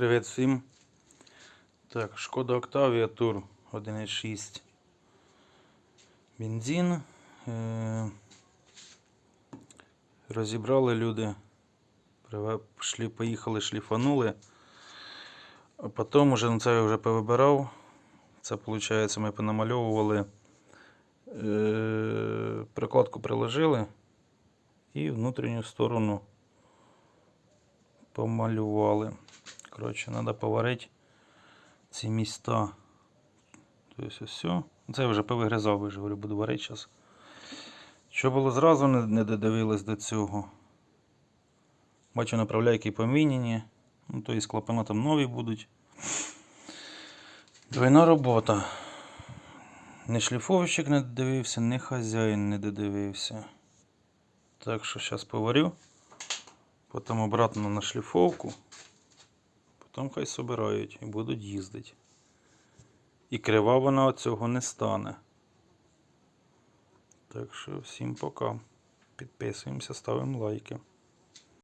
Привіт всім. Так, Шкода Octavia Tour 1.6. Бензин. Е, розібрали люди. Поїхали, шліфанули. А потім уже ну, це я вже повибирав. Це виходить, ми понамальовували. Е, прикладку приложили і внутрішню сторону помалювали. Коротше, треба поварити ці міста. Тобто все. Це вже повигризав, я буду варити зараз. Що було зразу, не, додивились до цього. Бачу, направляйки поміняні. Ну, то і клапана там нові будуть. Двойна робота. Не шліфовщик не додивився, не хазяїн не додивився. Так що зараз поварю. Потім обратно на шліфовку. Потім хай собирають і будуть їздити. І крива вона цього не стане. Так що всім пока. Підписуємося, ставимо лайки.